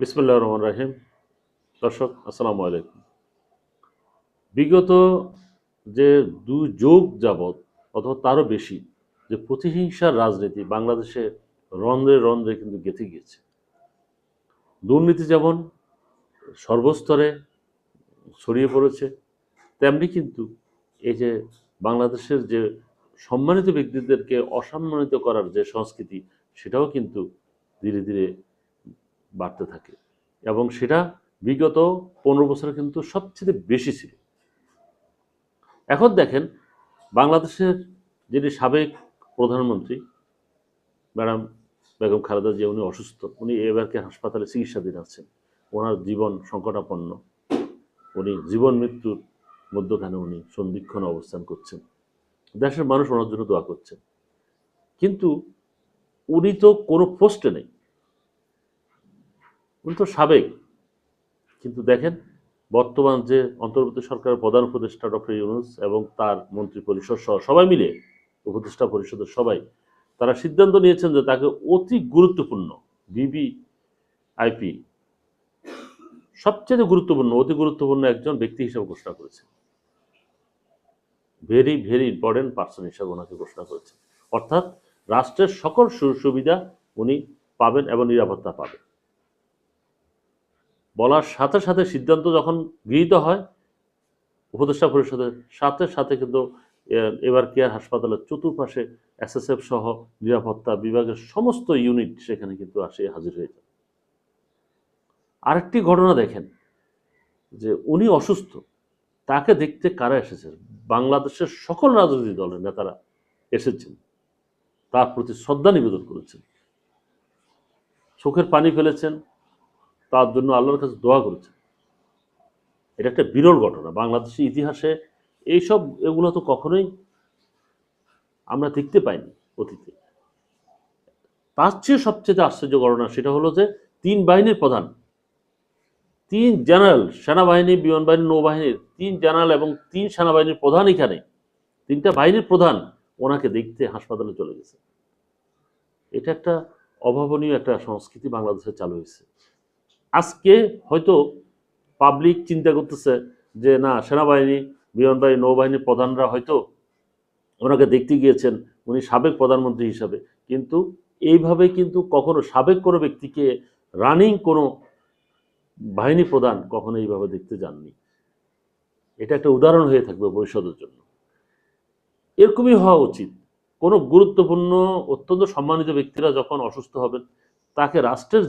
বিসমুল্লাহ রহমান রাহিম। দর্শক, আসসালামু আলাইকুম। বিগত যে দু যুগ যাবৎ, অথবা তারও বেশি, যে প্রতিহিংসার রাজনীতি বাংলাদেশে রন্ধ্রে রন্ধ্রে কিন্তু গেঁথে গিয়েছে। দুর্নীতি যেমন সর্বস্তরে ছড়িয়ে পড়েছে, তেমনি কিন্তু এই যে বাংলাদেশের যে সম্মানিত ব্যক্তিদেরকে অসম্মানিত করার যে সংস্কৃতি, সেটাও কিন্তু ধীরে ধীরে বাড়তে থাকে। এবং সেটা বিগত পনেরো বছরে কিন্তু সবচেয়ে বেশি ছিল। এখন দেখেন, বাংলাদেশের যিনি সাবেক প্রধানমন্ত্রী, ম্যাডাম বেগম খালেদা জিয়া, উনি অসুস্থ। উনি এবারকে হাসপাতালে চিকিৎসাধীন আছেন। ওনার জীবন সংকটাপন্ন। উনি জীবন মৃত্যুর মধ্যখানে উনি সন্ধিক্ষণ অবস্থান করছেন। দেশের মানুষ ওনার জন্য দোয়া করছেন। কিন্তু উনি তো কোনো পোস্টে নেই। উনি তো সাবেক। কিন্তু দেখেন, বর্তমান যে অন্তর্বর্তী সরকারের প্রধান উপদেষ্টা ডক্টর ইউনুস এবং তার মন্ত্রী পরিষদ সহ সবাই মিলে, উপদেষ্টা পরিষদের সবাই, তারা সিদ্ধান্ত নিয়েছেন যে তাকে অতি গুরুত্বপূর্ণ বিবি আইপি সবচেয়ে গুরুত্বপূর্ণ, অতি গুরুত্বপূর্ণ একজন ব্যক্তি হিসেবে ঘোষণা করেছে ভেরি ভেরি ইম্পর্টেন্ট পার্সন হিসেবে ওনাকে ঘোষণা করেছে অর্থাৎ রাষ্ট্রের সকল সুযোগ সুবিধা উনি পাবেন এবং নিরাপত্তা পাবেন। বলার সাথে সাথে সিদ্ধান্ত যখন গৃহীত হয়, উপদেষ্টা পরিষদের সাথে সাথে কিন্তু এবার কেয়ার হাসপাতালের চতুর্পাশে এসএসএফ সহ নিরাপত্তা বিভাগের সমস্ত ইউনিট সেখানে কিন্তু আসে, হাজির হয়ে যায়। আরেকটি ঘটনা দেখেন, যে উনি অসুস্থ, তাকে দেখতে কারা এসেছেন বাংলাদেশের সকল রাজনৈতিক দলের নেতারা এসেছেন, তার প্রতি শ্রদ্ধা নিবেদন করেছেন। চোখের পানি ফেলেছেন তার জন্য আল্লাহর কাছে দোয়া করেছেন এটা একটা বিরল ঘটনা। বাংলাদেশের ইতিহাসে এইসব এগুলো তো কখনোই আমরা দেখতে পাইনি অতীতে। তার চেয়ে সবচেয়ে আশ্চর্য ঘটনা সেটা হলো যে তিন বাহিনীর প্রধান, তিন জেনারেল, সেনাবাহিনী বিমান বাহিনী নৌবাহিনীর তিন জেনারেল এবং তিন সেনাবাহিনীর প্রধান এখানে, তিনটা বাহিনীর প্রধান ওনাকে দেখতে হাসপাতালে চলে গেছে। এটা একটা অভাবনীয় একটা সংস্কৃতি বাংলাদেশে চালু হয়েছে। আজকে হয়তো পাবলিক চিন্তা করতেছে যে, না, সেনাবাহিনী বিমান বাহিনী নৌবাহিনীর প্রধানরা হয়তো ওনাকে দেখতে গিয়েছেন, উনি সাবেক প্রধানমন্ত্রী হিসাবে। কিন্তু এইভাবে কিন্তু কখনো সাবেক কোনো ব্যক্তিকে রানিং কোনো বাহিনী প্রধান কখনো এইভাবে দেখতে যাননি। এটা একটা উদাহরণ হয়ে থাকবে ভবিষ্যতের জন্য। এরকমই হওয়া উচিত। কোনো গুরুত্বপূর্ণ, অত্যন্ত সম্মানিত ব্যক্তিরা যখন অসুস্থ হবেন, তাকে রাষ্ট্রের